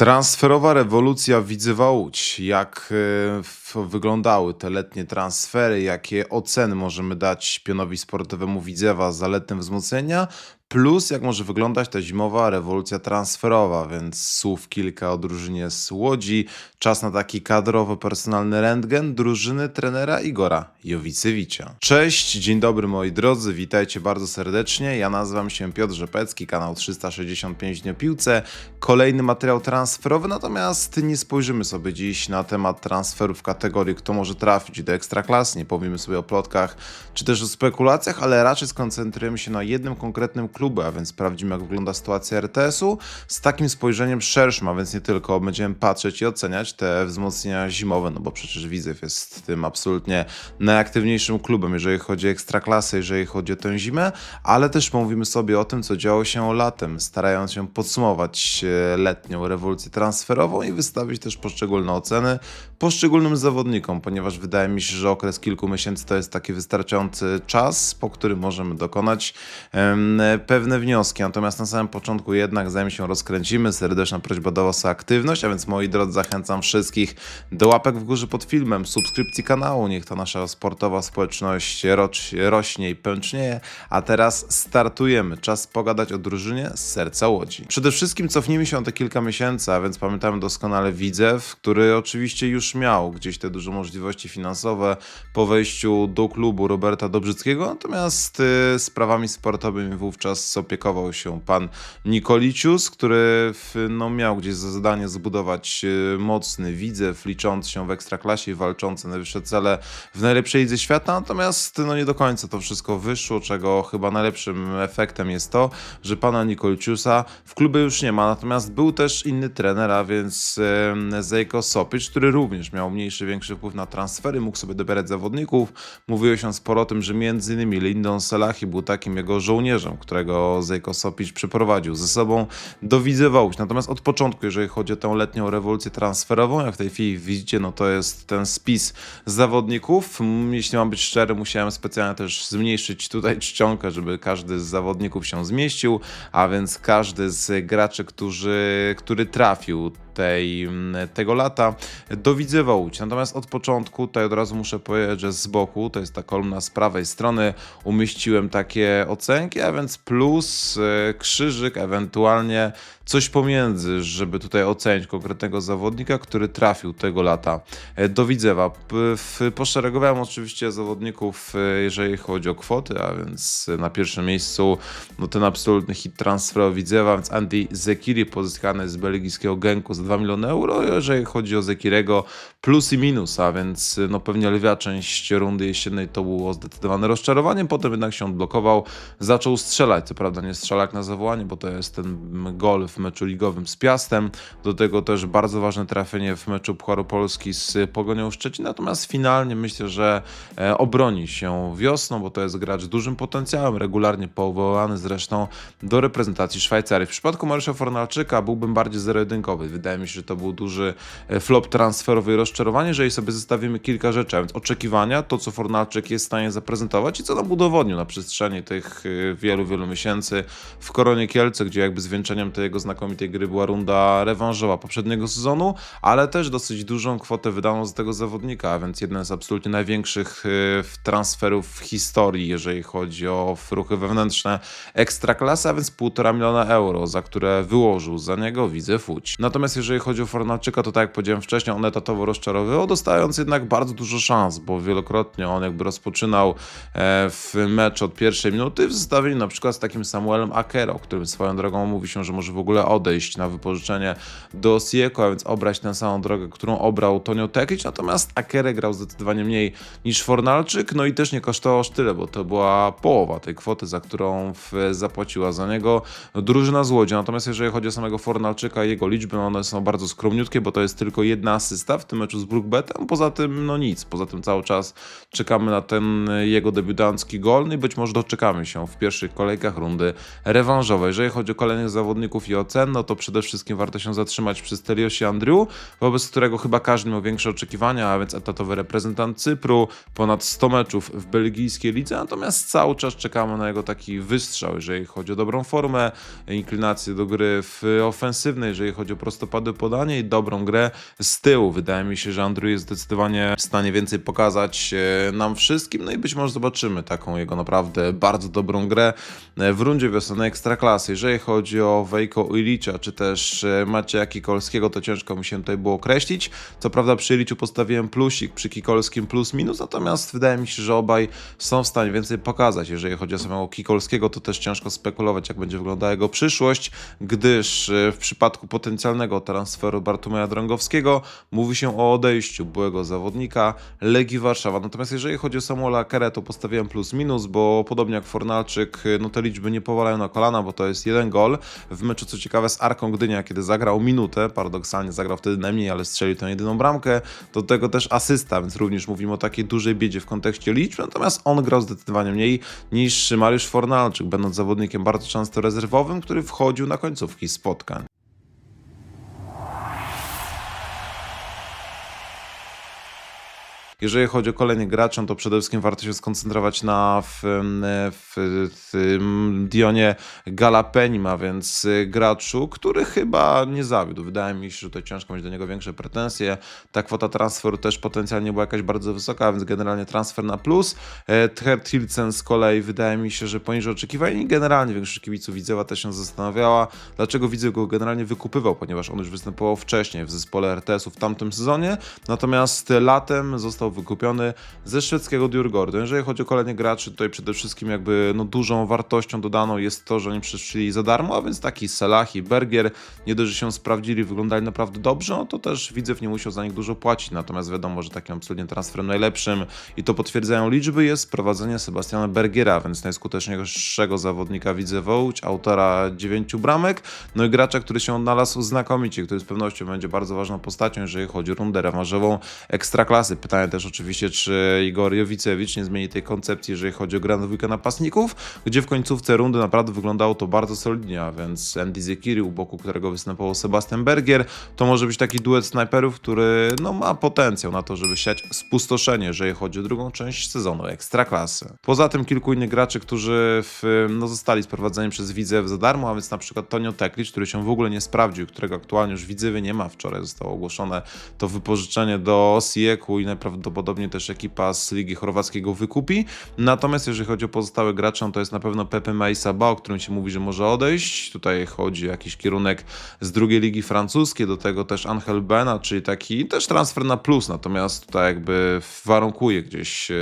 Transferowa rewolucja Widzewa Łódź. Jak e, wyglądały te letnie transfery, jakie oceny możemy dać pionowi sportowemu Widzewa za letnie wzmocnienia, plus jak może wyglądać ta zimowa rewolucja transferowa, więc słów kilka o drużynie z Łodzi, czas na taki kadrowo-personalny rentgen drużyny trenera Igora Jowicewicza. Cześć, dzień dobry moi drodzy, witajcie bardzo serdecznie, ja nazywam się Piotr Rzepecki, kanał 365 dni piłce, kolejny materiał transferowy, natomiast nie spojrzymy sobie dziś na temat transferów kategorii kto może trafić do Ekstraklasy, nie powiemy sobie o plotkach czy też o spekulacjach, ale raczej skoncentrujemy się na jednym konkretnym klubie, a więc sprawdzimy jak wygląda sytuacja RTS-u z takim spojrzeniem szerszym, a więc nie tylko będziemy patrzeć i oceniać te wzmocnienia zimowe, no bo przecież Widzew jest tym absolutnie najaktywniejszym klubem, jeżeli chodzi o Ekstraklasę, jeżeli chodzi o tę zimę, ale też pomówimy sobie o tym, co działo się latem, starając się podsumować e, letnią rewolucję transferową i wystawić też poszczególne oceny poszczególnym zawodnikom, ponieważ wydaje mi się, że okres kilku miesięcy to jest taki wystarczający czas, po którym możemy dokonać pewne wnioski. Natomiast na samym początku jednak, zanim się rozkręcimy, serdeczna prośba do Was o aktywność, a więc moi drodzy, zachęcam wszystkich do łapek w górze pod filmem, subskrypcji kanału, niech ta nasza sportowa społeczność rośnie i pęcznieje. A teraz startujemy. Czas pogadać o drużynie z serca Łodzi. Przede wszystkim cofnijmy się o te kilka miesięcy, a więc pamiętamy doskonale Widzew, który oczywiście już miał gdzieś te duże możliwości finansowe po wejściu do klubu Roberta Dobrzyckiego, natomiast y, sprawami sportowymi wówczas opiekował się pan Nikolicius, który no, miał gdzieś za zadanie zbudować y, mocny Widzew, licząc się w Ekstraklasie i walczący na wyższe cele w najlepszej lidze świata, natomiast no, nie do końca to wszystko wyszło, czego chyba najlepszym efektem jest to, że pana Nikoliciusa w klubie już nie ma, natomiast był też inny trener, a więc e, Zejko Sopic, który również miał mniejszy, większy wpływ na transfery, mógł sobie dobierać zawodników. Mówiło się sporo o tym, że między innymi Lindon Selahi był takim jego żołnierzem, którego Zejko Sopic przyprowadził ze sobą do Widzewa Łódź. Natomiast od początku, jeżeli chodzi o tę letnią rewolucję transferową, jak w tej chwili widzicie, no to jest ten spis zawodników. Jeśli mam być szczery, musiałem specjalnie też zmniejszyć tutaj czcionkę, żeby każdy z zawodników się zmieścił, a więc każdy z graczy, którzy, który trafił tej, mm, tego lata do Widzewa Łódź. Natomiast od początku, tutaj od razu muszę powiedzieć, że z boku, to jest ta kolumna z prawej strony, umieściłem takie ocenki, a więc plus, e, krzyżyk, ewentualnie coś pomiędzy, żeby tutaj ocenić konkretnego zawodnika, który trafił tego lata e, do Widzewa. Poszeregowałem oczywiście zawodników, e, jeżeli chodzi o kwoty, a więc na pierwszym miejscu no ten absolutny hit transferu Widzewa, więc Andy Zekiri pozyskany z belgijskiego Genku za 2 miliony euro, jeżeli chodzi o Zekirego plus i minus, a więc no pewnie lwia część rundy jesiennej to było zdecydowane rozczarowanie, potem jednak się odblokował, zaczął strzelać, co prawda nie strzelał jak na zawołanie, bo to jest ten gol w meczu ligowym z Piastem, do tego też bardzo ważne trafienie w meczu Pucharu Polski z Pogonią Szczecin, natomiast finalnie myślę, że e, obroni się wiosną, bo to jest gracz z dużym potencjałem, regularnie powołany zresztą do reprezentacji Szwajcarii. W przypadku Mariusza Fornalczyka byłbym bardziej zero-jedynkowy. Wydaje mi się, że to był duży e, flop transferowy i rozczarowanie, jeżeli sobie zestawimy kilka rzeczy, a więc oczekiwania, to co Fornalczyk jest w stanie zaprezentować i co nam udowodnił na przestrzeni tych e, wielu, wielu miesięcy w Koronie Kielce, gdzie jakby zwieńczeniem tej jego znakomitej gry była runda rewanżowa poprzedniego sezonu, ale też dosyć dużą kwotę wydaną z tego zawodnika, więc jeden z absolutnie największych w- transferów w historii, jeżeli chodzi o ruchy wewnętrzne ekstraklasy, a więc półtora miliona euro, za które wyłożył za niego widzę Łódź. Natomiast jeżeli chodzi o Fornalczyka, to tak jak powiedziałem wcześniej, on etatowo rozczarowywał, dostając jednak bardzo dużo szans, bo wielokrotnie on jakby rozpoczynał e, w mecz od pierwszej minuty w zestawieniu na przykład z takim Samuelem Akero, którym swoją drogą mówi się, że może w ogóle odejść na wypożyczenie do Osieko, a więc obrać tę samą drogę, którą obrał Tonio Tekic, natomiast Akere grał zdecydowanie mniej niż Fornalczyk, no i też nie kosztował aż tyle, bo to była połowa tej kwoty, za którą zapłaciła za niego drużyna z Łodzi. Natomiast jeżeli chodzi o samego Fornalczyka i jego liczby, no one są bardzo skromniutkie, bo to jest tylko jedna asysta w tym meczu z Brookbetem, poza tym no nic, poza tym cały czas czekamy na ten jego debiutancki gol no i być może doczekamy się w pierwszych kolejkach rundy rewanżowej. Jeżeli chodzi o kolejnych zawodników i ocen, no to przede wszystkim warto się zatrzymać przy Steliosie Andrew, wobec którego chyba każdy miał większe oczekiwania, a więc etatowy reprezentant Cypru, ponad 100 meczów w belgijskiej lidze, natomiast cały czas czekamy na jego taki wystrzał, jeżeli chodzi o dobrą formę, inklinację do gry w ofensywnej, jeżeli chodzi o prostopady podanie i dobrą grę z tyłu. Wydaje mi się, że Andrew jest zdecydowanie w stanie więcej pokazać e, nam wszystkim, no i być może zobaczymy taką jego naprawdę bardzo dobrą grę e, w rundzie wiosennej Ekstraklasy. Jeżeli chodzi o Wejko Ilicza, czy też e, Macieja Kikolskiego, to ciężko mi się tutaj było określić. Co prawda przy Iliczu postawiłem plusik, przy Kikolskim plus minus, natomiast wydaje mi się, że obaj są w stanie więcej pokazać. Jeżeli chodzi o samego Kikolskiego, to też ciężko spekulować, jak będzie wyglądała jego przyszłość, gdyż w przypadku potencjalnego transferu Bartłomieja Drągowskiego mówi się o odejściu byłego zawodnika Legii Warszawa. Natomiast jeżeli chodzi o Samuela Kerę, to postawiłem plus minus, bo podobnie jak Fornalczyk, no te liczby nie powalają na kolana, bo to jest jeden gol. W meczu, co ciekawe, z Arką Gdynia, kiedy zagrał minutę, paradoksalnie zagrał wtedy najmniej, ale strzelił tę jedyną bramkę, do tego też asysta, więc również mówimy o takiej dużej biedzie w kontekście liczb, natomiast on grał zdecydowanie mniej niż Mariusz Fornalczyk, będąc zawodnikiem bardzo często rezerwowym, który wchodził na końcówki spotkań. Jeżeli chodzi o kolejnych graczy, no to przede wszystkim warto się skoncentrować na w, w, w Dionie Galapenima, więc graczu, który chyba nie zawiódł. Wydaje mi się, że tutaj ciężko mieć do niego większe pretensje. Ta kwota transferu też potencjalnie była jakaś bardzo wysoka, więc generalnie transfer na plus. Hilsen z kolei wydaje mi się, że poniżej oczekiwań i generalnie większość kibiców Widzewa też się zastanawiała, dlaczego Widzew go generalnie wykupywał, ponieważ on już występował wcześniej w zespole RTS-u w tamtym sezonie, natomiast latem został wykupiony ze szwedzkiego Djurgårdu. Jeżeli chodzi o kolejnych graczy, tutaj przede wszystkim jakby no, dużą wartością dodaną jest to, że oni przyszli za darmo, a więc taki Salah i Bergier nie dość, że się sprawdzili, wyglądali naprawdę dobrze, no to też Widzew nie musiał za nich dużo płacić, natomiast wiadomo, że takim absolutnie transferem najlepszym i to potwierdzają liczby jest prowadzenie Sebastiana Bergiera, więc najskuteczniejszego zawodnika Widzewa Łódź, autora dziewięciu bramek, no i gracza, który się odnalazł znakomicie, który z pewnością będzie bardzo ważną postacią, jeżeli chodzi o rundę rewanżową Ekstraklasy. Pytanie też oczywiście, czy Igor Jowicewicz nie zmieni tej koncepcji, jeżeli chodzi o grę na dwójkę napastników, gdzie w końcówce rundy naprawdę wyglądało to bardzo solidnie, a więc Andy Zekiri, u boku którego występował Sebastian Bergier, to może być taki duet snajperów, który no, ma potencjał na to, żeby siać spustoszenie, jeżeli chodzi o drugą część sezonu Ekstraklasy. Poza tym kilku innych graczy, którzy w, no, zostali sprowadzeni przez Widzew za darmo, a więc na przykład Tonio Teklicz, który się w ogóle nie sprawdził, którego aktualnie już Widzewie nie ma. Wczoraj zostało ogłoszone to wypożyczenie do Osieku i najprawdopodobniej też ekipa z Ligi Chorwackiego wykupi. Natomiast jeżeli chodzi o pozostałe gracze, no to jest na pewno Pepe Maisaba, o którym się mówi, że może odejść. Tutaj chodzi o jakiś kierunek z drugiej ligi francuskiej, do tego też Angel Bena, czyli taki też transfer na plus, natomiast tutaj jakby warunkuje gdzieś e,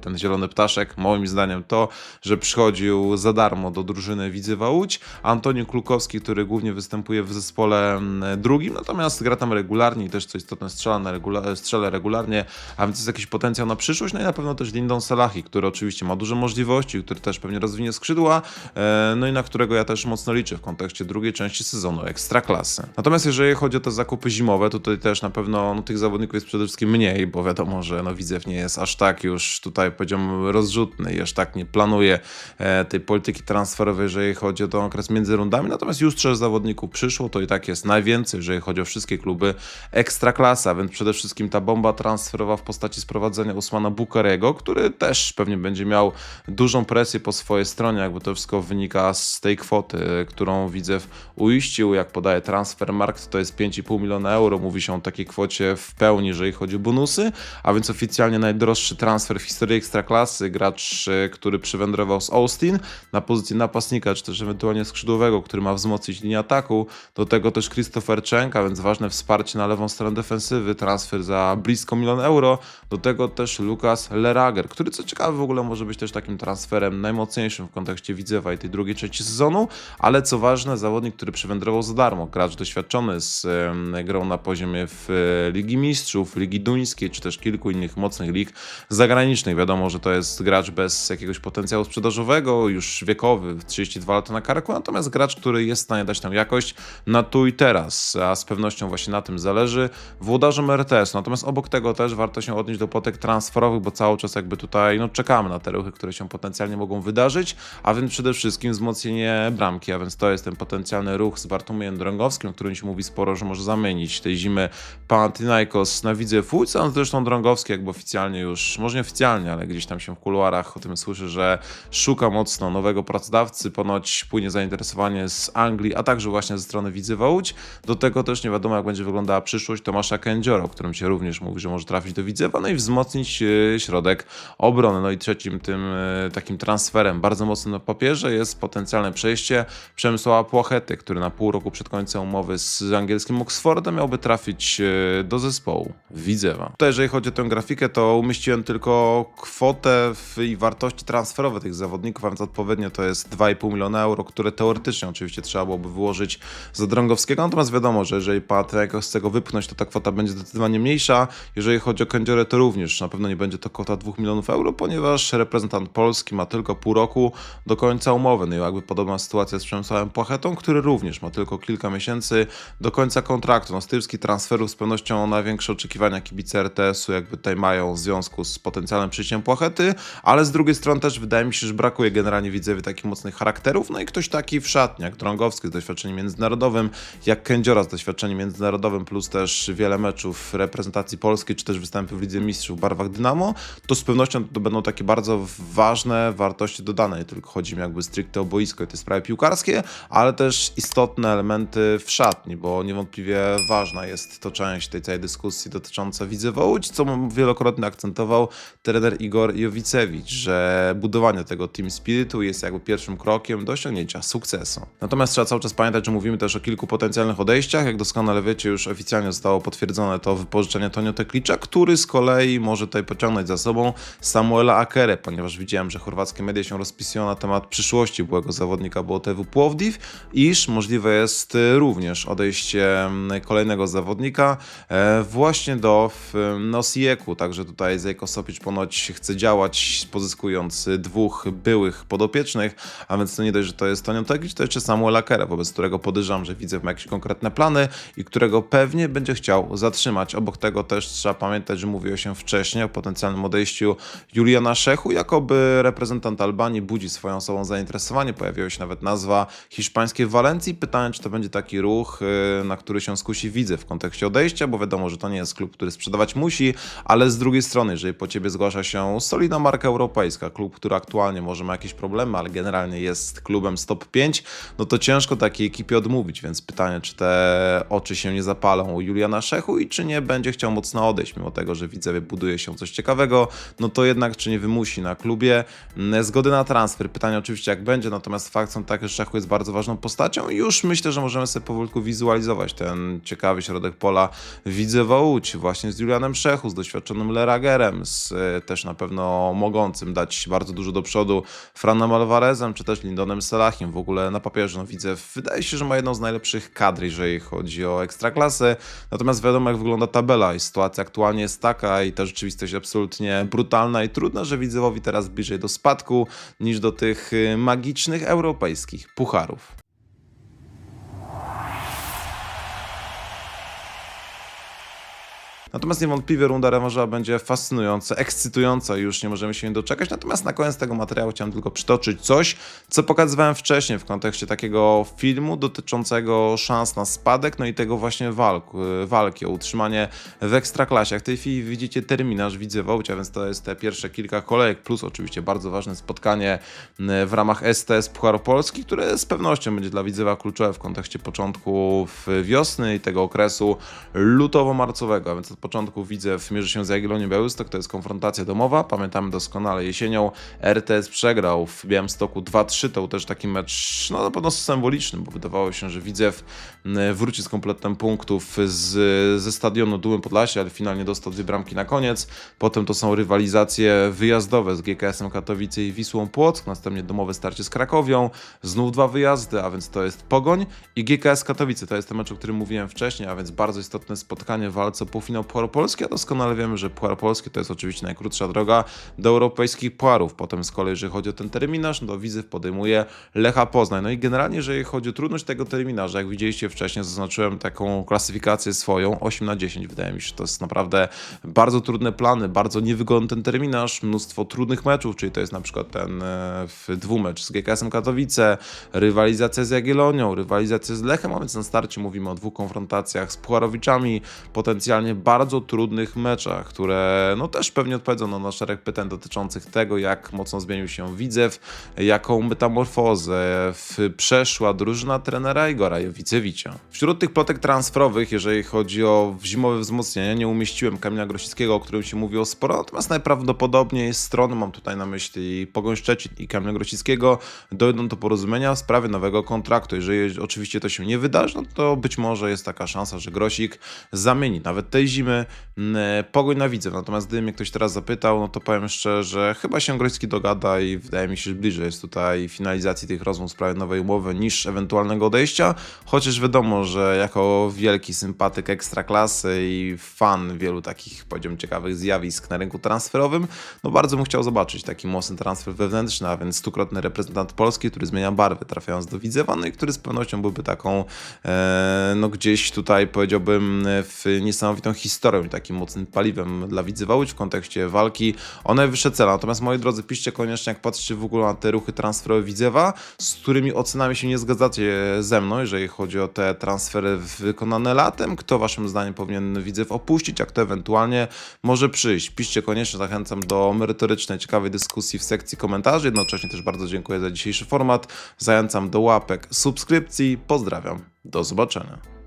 ten zielony ptaszek, moim zdaniem to, że przychodził za darmo do drużyny Widzewa Łódź. Antonio Klukowski, który głównie występuje w zespole mm, drugim, natomiast gra tam regularnie i też co istotne strzela, regula strzela regularnie, a więc jest jakiś potencjał na przyszłość, no i na pewno też Lindon Salahi, który oczywiście ma duże możliwości, który też pewnie rozwinie skrzydła, e, no i na którego ja też mocno liczę w kontekście drugiej części sezonu Ekstraklasy. Natomiast jeżeli chodzi o te zakupy zimowe, to tutaj też na pewno no, tych zawodników jest przede wszystkim mniej, bo wiadomo, że no, Widzew nie jest aż tak już tutaj powiedziałbym rozrzutny i aż tak nie planuje e, tej polityki transferowej, jeżeli chodzi o ten okres między rundami, natomiast już trzech zawodników przyszło, to i tak jest najwięcej, jeżeli chodzi o wszystkie kluby Ekstraklasa, więc przede wszystkim ta bomba transferowa w postaci sprowadzenia Usmana Bukarego, który też pewnie będzie miał dużą presję po swojej stronie, jakby to wszystko wynika z tej kwoty, którą Widzew uiścił, jak podaje Transfermarkt, to jest 5,5 miliona euro, mówi się o takiej kwocie w pełni, jeżeli chodzi o bonusy, a więc oficjalnie najdroższy transfer w historii Ekstraklasy, gracz, e, który przywędrował z Austin na pozycji napastnika, czy też ewentualnie skrzydłowego, który ma wzmocnić linię ataku, do tego też Christopher Czenka, więc ważne wsparcie na lewą stronę defensywy, transfer za blisko milion euro, do tego też Lukas Lerager, który co ciekawe w ogóle może być też takim transferem najmocniejszym w kontekście Widzewa i tej drugiej trzeciej sezonu, ale co ważne, zawodnik, który przywędrował za darmo, gracz doświadczony z grą na poziomie w e, Ligi Mistrzów, Ligi Duńskiej, czy też kilku innych mocnych lig zagranicznych. Wiadomo, że to jest gracz bez jakiegoś potencjału sprzedażowego, już wiekowy, 32 lata na karku, natomiast gracz, który jest w stanie dać tam jakość na tu i teraz, a z pewnością właśnie na tym zależy włodarzom RTS. Natomiast obok tego też warto się miał odnieść do potek transferowych, bo cały czas jakby tutaj no, czekamy na te ruchy, które się potencjalnie mogą wydarzyć, a więc przede wszystkim wzmocnienie bramki, a więc to jest ten potencjalny ruch z Bartłomiejem Drągowskim, o którym się mówi sporo, że może zamienić tej zimy Panathinaikos na Widzew Łódź, a zresztą Drągowski jakby oficjalnie już, może nie oficjalnie, ale gdzieś tam się w kuluarach o tym słyszy, że szuka mocno nowego pracodawcy, ponoć płynie zainteresowanie z Anglii, a także właśnie ze strony Widzewa Łódź. Do tego też nie wiadomo, jak będzie wyglądała przyszłość Tomasza Kędziora, o którym się również mówi, że może trafić do Widzewa, no i wzmocnić e, środek obrony. No i trzecim tym e, takim transferem bardzo mocnym na papierze jest potencjalne przejście Przemysława Płachety, który na pół roku przed końcem umowy z angielskim Oxfordem miałby trafić e, do zespołu Widzewa. Tutaj jeżeli chodzi o tę grafikę, to umieściłem tylko kwotę i wartości transferowe tych zawodników, a więc odpowiednio to jest 2,5 miliona euro, które teoretycznie oczywiście trzeba byłoby wyłożyć za Drągowskiego, natomiast wiadomo, że jeżeli Panathinaikos chce go wypchnąć, to ta kwota będzie zdecydowanie mniejsza. Jeżeli chodzi o Kędziorę, to również na pewno nie będzie to kwota 2 milionów euro, ponieważ reprezentant Polski ma tylko pół roku do końca umowy. No i jakby podobna sytuacja z Przemysławem Płachetą, który również ma tylko kilka miesięcy do końca kontraktu. No stylski transferów z pewnością największe oczekiwania kibice RTS-u jakby tutaj mają w związku z potencjalnym przyjściem Płachety, ale z drugiej strony też wydaje mi się, że brakuje generalnie widzewie takich mocnych charakterów, no i ktoś taki w szatni, jak Drągowski z doświadczeniem międzynarodowym, jak Kędziora z doświadczeniem międzynarodowym, plus też wiele meczów reprezentacji polskiej, czy też występy w Lidze Mistrzów w barwach Dynamo, to z pewnością to będą takie bardzo ważne wartości dodane. Nie tylko chodzi mi jakby stricte o boisko i te sprawy piłkarskie, ale też istotne elementy w szatni, bo niewątpliwie ważna jest to część tej całej dyskusji dotycząca Widzewa Łódź, co wielokrotnie akcentował trener Igor Jowicewicz, że budowanie tego team spiritu jest jakby pierwszym krokiem do osiągnięcia sukcesu. Natomiast trzeba cały czas pamiętać, że mówimy też o kilku potencjalnych odejściach. Jak doskonale wiecie, już oficjalnie zostało potwierdzone to wypożyczenie Tonio Teklicza, który z kolei może tutaj pociągnąć za sobą Samuela Akerę, ponieważ widziałem, że chorwackie media się rozpisują na temat przyszłości byłego zawodnika BOTW Płowdiw, iż możliwe jest również odejście mm, kolejnego zawodnika e, właśnie do w, Nosieku, także tutaj Zejko Sopić ponoć chce działać, pozyskując dwóch byłych podopiecznych, a więc to nie dość, że to jest Tonio Teklicz, to jeszcze Samuel Akera, wobec którego podejrzewam, że widzę jakieś konkretne plany i którego pewnie będzie chciał zatrzymać. Obok tego też trzeba pamiętać, że mówiło się wcześniej o potencjalnym odejściu Juliana Szechu, jakoby reprezentant Albanii budzi swoją osobą zainteresowanie. Pojawiła się nawet nazwa hiszpańskiej Walencji. Pytanie, czy to będzie taki ruch, yy, na który się skusi widzę w kontekście odejścia, bo wiadomo, że to nie jest klub, który sprzedawać musi, ale z drugiej strony, jeżeli po ciebie zgłasza się solidna marka europejska, klub, który aktualnie może ma jakieś problemy, ale generalnie jest klubem stop 5, no to ciężko takiej ekipie odmówić, więc pytanie, czy te oczy się nie zapalą u Juliana Szechu i czy nie będzie chciał mocno odejść, mimo tego, że widzowie buduje się coś ciekawego, no to jednak czy nie wymusi na klubie mm, zgody na transfer. Pytanie oczywiście jak będzie, natomiast fakt są takie, że Szechu jest bardzo ważną postacią i już myślę, że możemy sobie powolutku wizualizować ten ciekawy środek pola Widzewa Łódź, właśnie z Julianem Szechu, z doświadczonym Leragerem, z e, też na pewno mogącym dać bardzo dużo do przodu Franem Alvarezem, czy też Lindonem Selachiem. W ogóle na papierze no, widzę, wydaje się, że ma jedną z najlepszych kadr, jeżeli chodzi o ekstraklasy. Natomiast wiadomo, jak wygląda tabela i sytuacja aktualnie jest taka i ta rzeczywistość absolutnie brutalna i trudna, że Widzewowi teraz bliżej do spadku niż do tych y, magicznych europejskich pucharów. Natomiast niewątpliwie runda rewanżowa będzie fascynująca, ekscytująca i już nie możemy się doczekać. Natomiast na koniec tego materiału chciałem tylko przytoczyć coś, co pokazywałem wcześniej w kontekście takiego filmu dotyczącego szans na spadek, no i tego właśnie walk, walki o utrzymanie w ekstraklasie. W tej chwili widzicie terminarz Widzewołcia, więc to jest te pierwsze kilka kolejek, plus oczywiście bardzo ważne spotkanie w ramach STS Pucharu Polski, które z pewnością będzie dla Widzewa kluczowe w kontekście początków wiosny i tego okresu lutowo-marcowego, a więc początku Widzew mierzy się z Jagiellonią Białystok, to jest konfrontacja domowa, pamiętamy doskonale jesienią. RTS przegrał w Białymstoku 2-3, to był też taki mecz no na pewno symboliczny, bo wydawało się, że Widzew wróci z kompletem punktów z, ze stadionu Dułem Podlasie, ale finalnie dostał dwie bramki na koniec, potem to są rywalizacje wyjazdowe z GKS-em Katowice i Wisłą Płock, następnie domowe starcie z Krakowią, znów dwa wyjazdy, a więc to jest Pogoń. I GKS Katowice, to jest ten mecz, o którym mówiłem wcześniej, a więc bardzo istotne spotkanie w walce o półfinał Puchar Polski, a doskonale wiemy, że Puchar Polski to jest oczywiście najkrótsza droga do europejskich pucharów. Potem z kolei, jeżeli chodzi o ten terminarz, no to Widzew podejmuje Lecha Poznań. No i generalnie, jeżeli chodzi o trudność tego terminarza, jak widzieliście wcześniej, zaznaczyłem taką klasyfikację swoją, 8 na 10 wydaje mi się, że to jest naprawdę bardzo trudne plany, bardzo niewygodny ten terminarz, mnóstwo trudnych meczów, czyli to jest na przykład ten e, w dwumecz z GKS-em Katowice, rywalizacja z Jagiellonią, rywalizacja z Lechem, a więc na starcie mówimy o dwóch konfrontacjach z Pucharowiczami, potencjalnie bardzo trudnych meczach, które no też pewnie odpowiedzą na szereg pytań dotyczących tego, jak mocno zmienił się Widzew, jaką metamorfozę przeszła drużyna trenera Igora Jowicewicza. Wśród tych plotek transferowych, jeżeli chodzi o zimowe wzmocnienia, nie umieściłem Kamila Grosickiego, o którym się mówiło sporo, natomiast najprawdopodobniej strony, mam tutaj na myśli Pogoń Szczecin i Kamila Grosickiego, dojdą do porozumienia w sprawie nowego kontraktu. Jeżeli oczywiście to się nie wydarzy, no to być może jest taka szansa, że Grosik zamieni nawet tej zimy mm, Pogoń na Widzew. Natomiast gdyby mnie ktoś teraz zapytał, no to powiem szczerze, chyba się Grosicki dogada i wydaje mi się, że bliżej jest tutaj finalizacji tych rozmów w sprawie nowej umowy niż ewentualnego odejścia, chociaż wiadomo, że jako wielki sympatyk ekstraklasy i fan wielu takich, powiedziałbym, ciekawych zjawisk na rynku transferowym, no bardzo bym chciał zobaczyć taki mocny transfer wewnętrzny, a więc stukrotny reprezentant Polski, który zmienia barwy trafiając do Widzewa, no i który z pewnością byłby taką, e, no gdzieś tutaj powiedziałbym w niesamowitą historią i takim mocnym paliwem dla Widzewa Łódź w kontekście walki o najwyższe cele. Natomiast moi drodzy, piszcie koniecznie, jak patrzycie w ogóle na te ruchy transferowe Widzewa, z którymi ocenami się nie zgadzacie ze mną, jeżeli chodzi o te transfery wykonane latem, kto waszym zdaniem powinien Widzew opuścić, a kto ewentualnie może przyjść. Piszcie koniecznie, zachęcam do merytorycznej, ciekawej dyskusji w sekcji komentarzy. Jednocześnie też bardzo dziękuję za dzisiejszy format. Zachęcam do łapek, subskrypcji. Pozdrawiam. Do zobaczenia.